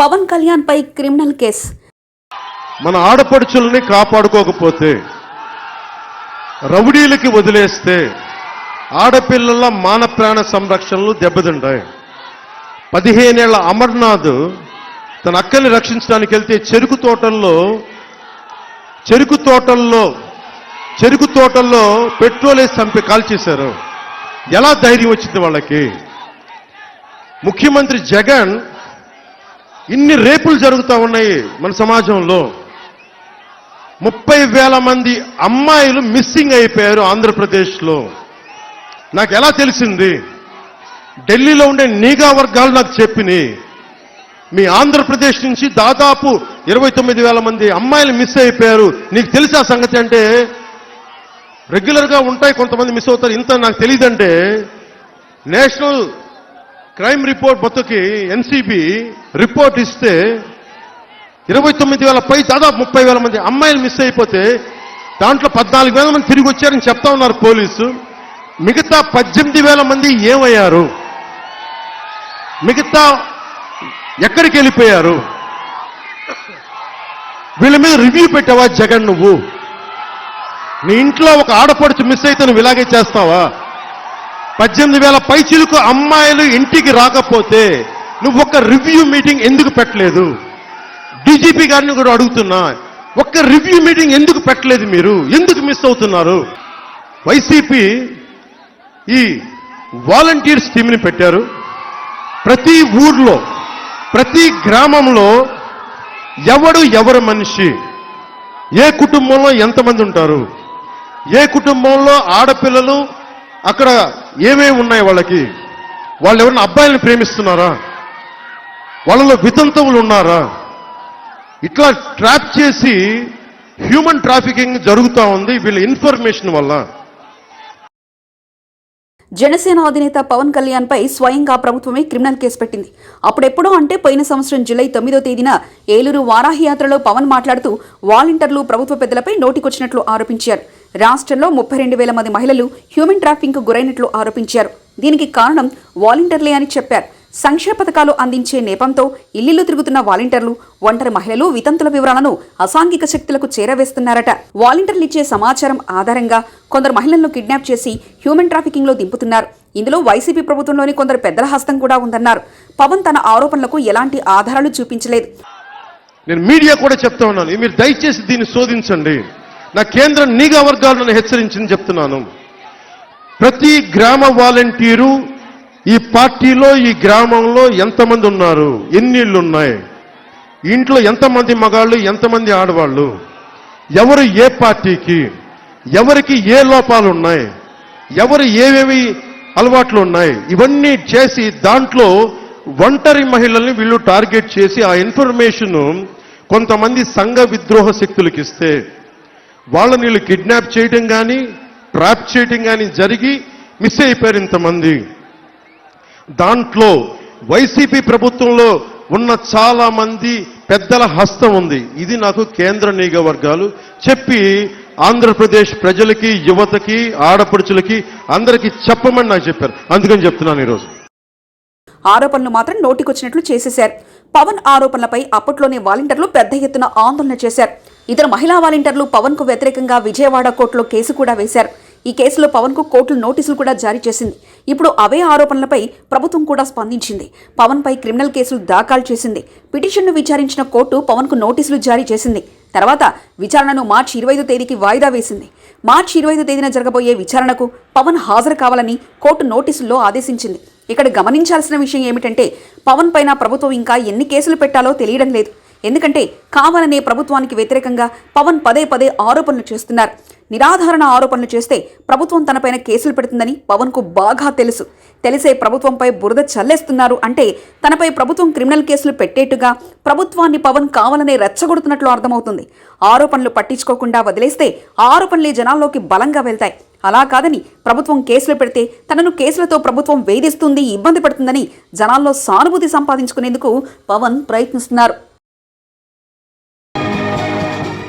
పవన్ కళ్యాణ్ పై criminal case. మన ఆడపడుచుల్ని కాపాడుకోకపోతే రౌడీలకి వదిలేస్తే ఆడపిల్లల మాన ప్రాణ సంరక్షణలు దెబ్బతింటాయి. పదిహేనేళ్ళ అమర్నాథ్ తన అక్కని రక్షించడానికి వెళ్తే చెరుకు తోటల్లో చెరుకు తోటల్లో చెరుకు తోటల్లో పెట్రోల్ వేసి చంపి కాల్చేశారు. ఎలా ధైర్యం వచ్చింది వాళ్ళకి? ముఖ్యమంత్రి జగన్ ఇన్ని రేపులు జరుగుతూ ఉన్నాయి మన సమాజంలో. ముప్పై వేల మంది అమ్మాయిలు మిస్సింగ్ అయిపోయారు ఆంధ్రప్రదేశ్లో. నాకు ఎలా తెలిసింది? ఢిల్లీలో ఉండే నీగా వర్గాలు నాకు చెప్పినాయి. మీ ఆంధ్రప్రదేశ్ నుంచి దాదాపు ఇరవై తొమ్మిది వేల మంది అమ్మాయిలు మిస్ అయిపోయారు. నీకు తెలిసా సంగతి అంటే రెగ్యులర్గా ఉంటాయి కొంతమంది మిస్ అవుతారు. ఇంత నాకు తెలియదంటే నేషనల్ క్రైమ్ రిపోర్ట్ మొత్తకి ఎన్సీబీ రిపోర్ట్ ఇస్తే ఇరవై తొమ్మిది వేల పై దాదాపు ముప్పై వేల మంది అమ్మాయిలు మిస్ అయిపోతే దాంట్లో పద్నాలుగు వేల మంది తిరిగి వచ్చారని చెప్తా ఉన్నారు పోలీసు. మిగతా పద్దెనిమిది వేల మంది ఏమయ్యారు? మిగతా ఎక్కడికి వెళ్ళిపోయారు? వీళ్ళ మీద రివ్యూ పెట్టావా జగన్ నువ్వు? నీ ఇంట్లో ఒక ఆడపడుచు మిస్ అయితే నువ్వు ఇలాగే చేస్తావా? పద్దెనిమిది వేల పైచిలకు అమ్మాయిలు ఇంటికి రాకపోతే నువ్వు ఒక రివ్యూ మీటింగ్ ఎందుకు పెట్టలేదు? డీజీపీ గారిని కూడా అడుగుతున్నా ఒక్క రివ్యూ మీటింగ్ ఎందుకు పెట్టలేదు మీరు? ఎందుకు మిస్ అవుతున్నారు? వైసీపీ ఈ వాలంటీర్స్ టీంని పెట్టారు. ప్రతి ఊర్లో ప్రతి గ్రామంలో ఎవడు ఎవరు మనిషి ఏ కుటుంబంలో ఎంతమంది ఉంటారు ఏ కుటుంబంలో ఆడపిల్లలు అక్కడ ఏమేమి ఉన్నాయి వాళ్ళకి? వాళ్ళు ఎవరైనా అబ్బాయిలను ప్రేమిస్తున్నారా? వాళ్ళలో వితంతువులు ఉన్నారా? ఇట్లా ట్రాప్ చేసి హ్యూమన్ ట్రాఫికింగ్ జరుగుతూ ఉంది వీళ్ళ ఇన్ఫర్మేషన్ వల్ల. జనసేన అధినేత పవన్ కళ్యాణ్ పై స్వయంగా ప్రభుత్వమే క్రిమినల్ కేసు పెట్టింది. అప్పుడెప్పుడో అంటే పోయిన సంవత్సరం జూలై తొమ్మిదో తేదీన ఏలూరు వారాహి యాత్రలో పవన్ మాట్లాడుతూ వాలంటీర్లు ప్రభుత్వ పెద్దలపై నోటికొచ్చినట్లు ఆరోపించారు. రాష్ట్రంలో ముప్పై రెండు వేల మంది మహిళలు హ్యూమన్ ట్రాఫింగ్కు గురైనట్లు ఆరోపించారు. దీనికి కారణం వాలంటీర్లే అని చెప్పారు. సంక్షేమ పథకాలు అందించే నేపంతో ఇల్లిల్లు తిరుగుతున్న వాలంటీర్లు ఒంటరి మహిళలు వితంతుల వివరాలను అసాంఘిక శక్తులకు చేరవేస్తున్నారట. వాలంటీర్లు ఇచ్చే సమాచారం ఆధారంగా కొందరు మహిళలను కిడ్నాప్ చేసి హ్యూమన్ ట్రాఫికింగ్లో దింపుతున్నారు. ఇందులో వైసీపీ ప్రభుత్వంలోని కొందరు పెద్దల హస్తం కూడా ఉందన్నారు. పవన్ తన ఆరోపణలకు ఎలాంటి ఆధారాలు చూపించలేదు. నేను మీడియా కూడా చెప్తా ఉన్నాను. మీరు దయచేసి దీన్ని శోధించండి. నా కేంద్రం నిఘా వర్గాలు నన్ను హెచ్చరించింది చెప్తున్నాను. ప్రతి గ్రామ వాలంటీరు ఈ పార్టీలో ఈ గ్రామంలో ఎంతమంది ఉన్నారు? ఎన్ని ఇళ్ళు ఉన్నాయి ఇంట్లో ఎంతమంది మగాళ్ళు ఎంతమంది ఆడవాళ్ళు? ఎవరు ఏ పార్టీకి? ఎవరికి ఏ లోపాలు ఉన్నాయి ఎవరు ఏమేమి అలవాట్లు ఉన్నాయి ఇవన్నీ చేసి దాంట్లో ఒంటరి మహిళల్ని వీళ్ళు టార్గెట్ చేసి ఆ ఇన్ఫర్మేషన్ కొంతమంది సంఘ విద్రోహ శక్తులకు ఇస్తే వాళ్ళని వీళ్ళు కిడ్నాప్ చేయటం కానీ ట్రాప్ చేయటం కానీ జరిగి మిస్ అయిపోయారు ఇంతమంది. దాంట్లో వైసీపీ ప్రభుత్వంలో ఉన్న చాలా మంది పెద్దల హస్తం ఉంది. ఇది నాకు కేంద్ర నియోగవర్గాలు వర్గాలు చెప్పి ఆంధ్రప్రదేశ్ ప్రజలకి యువతకి ఆడపడుచులకి అందరికీ చెప్పమని నాకు చెప్పారు. అందుకని చెప్తున్నాను ఈరోజు. ఆరోపణలు మాత్రం నోటికొచ్చినట్లు చేసేశారు. పవన్ ఆరోపణలపై అప్పట్లోనే వాలంటీర్లు పెద్ద ఎత్తున ఆందోళన చేశారు. ఇతర మహిళా వాలంటీర్లు పవన్కు వ్యతిరేకంగా విజయవాడ కోర్టులో కేసు కూడా వేశారు. ఈ కేసులో పవన్కు కోర్టులు నోటీసులు కూడా జారీ చేసింది. ఇప్పుడు అవే ఆరోపణలపై ప్రభుత్వం కూడా స్పందించింది. పవన్ పై క్రిమినల్ కేసులు దాఖలు చేసింది. పిటిషన్ను విచారించిన కోర్టు పవన్కు నోటీసులు జారీ చేసింది. తర్వాత విచారణను మార్చి ఇరవై తేదీకి వాయిదా వేసింది. మార్చి ఇరవై తేదీన జరగబోయే విచారణకు పవన్ హాజరు కావాలని కోర్టు నోటీసుల్లో ఆదేశించింది. ఇక్కడ గమనించాల్సిన విషయం ఏమిటంటే పవన్ పైన ప్రభుత్వం ఇంకా ఎన్ని కేసులు పెట్టాలో తెలియడం లేదు. ఎందుకంటే కావాలనే ప్రభుత్వానికి వ్యతిరేకంగా పవన్ పదే పదే ఆరోపణలు చేస్తున్నారు. నిరాధారణ ఆరోపణలు చేస్తే ప్రభుత్వం తనపైన కేసులు పెడుతుందని పవన్కు బాగా తెలుసు. తెలిసే ప్రభుత్వంపై బురద చల్లేస్తున్నారు అంటే తనపై ప్రభుత్వం క్రిమినల్ కేసులు పెట్టేట్టుగా ప్రభుత్వాన్ని పవన్ కావాలనే రెచ్చగొడుతున్నట్లు అర్థమవుతుంది. ఆరోపణలు పట్టించుకోకుండా వదిలేస్తే ఆరోపణలే జనాల్లోకి బలంగా వెళ్తాయి. అలా కాదని ప్రభుత్వం కేసులు పెడితే తనను కేసులతో ప్రభుత్వం వేధిస్తుంది ఇబ్బంది పడుతుందని జనాల్లో సానుభూతి సంపాదించుకునేందుకు పవన్ ప్రయత్నిస్తున్నారు.